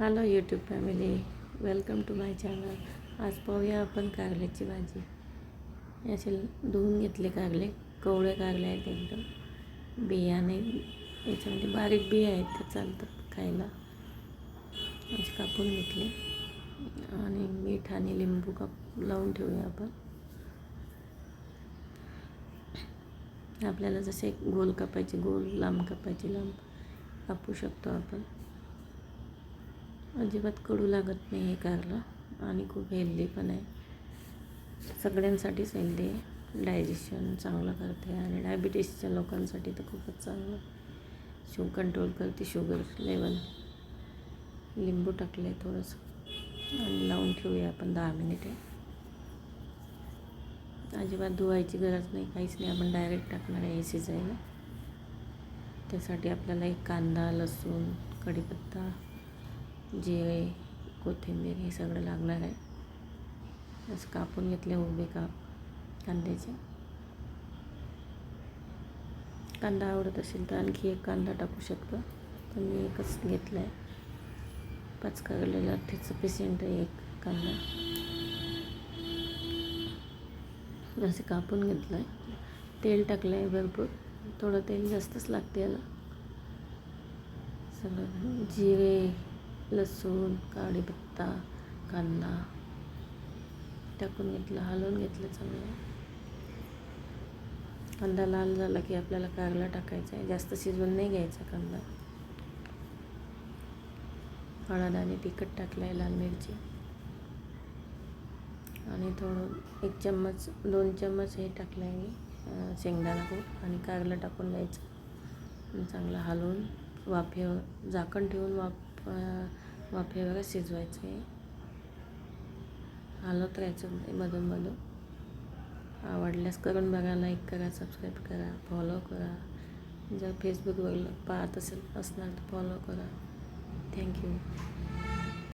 Hello YouTube family welcome to my channel आज पाहूया आपण कारल्याची भाजी. असे धुवून घेतले कारले. कवळे कारले आहेत एकदम. बियाणे याच्यामध्ये बारीक बिया आहेत त्या चालतात खायला. असे कापून घेतले. आणि मीठ आणि लिंबू काप लावून ठेवूया आपण. आपल्याला जसे गोल कापायचे गोल लांब कापायचे लांब कापू शकतो आपण. अजिबात कडू लागत नाही हे कारलं आणि खूप हेल्दी पण आहे. सगळ्यांसाठीच हेल्दी आहे. डायजेशन चांगलं करते आणि डायबिटीसच्या लोकांसाठी तर खूपच चांगलं. शु कंट्रोल करते शुगर लेवल लिंबू टाकलं आहे थोडंसं. आणि लावून ठेवूया आपण दहा मिनिटे. अजिबात धुवायची गरज नाही. काहीच नाही. आपण डायरेक्ट टाकणार आहे हे शिजायला. त्यासाठी आपल्याला एक कांदा लसूण कढीपत्ता जिरे कोथिंबीर हे सगळं लागणार आहे. असं कापून घेतले उभे काप कांद्याचे. कांदा आवडत असेल तर आणखी एक कांदा टाकू शकतो. पण मी एकच घेतला आहे पाच कारलेला त्याचं पेशंट आहे एक कांदा. असे कापून घेतलं आहे तेल टाकलं आहे भरपूर. थोडं तेल जास्तच लागते याला. सगळं जिरे लसूण काढीपत्ता कांदा. टाकून घेतलं हलवून घेतलं चांगलं. कांदा लाल झाला की आपल्याला कारला टाकायचा आहे. जास्त शिजवून नाही घ्यायचा कांदा. हळद आणि तिखट टाकलं आहे लाल मिरची. आणि थोडं एक चम्मच दोन चम्मच हे टाकलं आहे मी शेंगदाणा खूप आणि कारलं टाकून द्यायचं चांगलं हलवून वाफेवर झाकण ठेवून वाफ वाफेवर शिजवायचं. आहे हलत राहायचं मधून मधून. आवडल्यास करून बघा लाईक करा सबस्क्राईब करा फॉलो करा. जर फेसबुकवर पाहत असेल असणार तर फॉलो करा. थँक्यू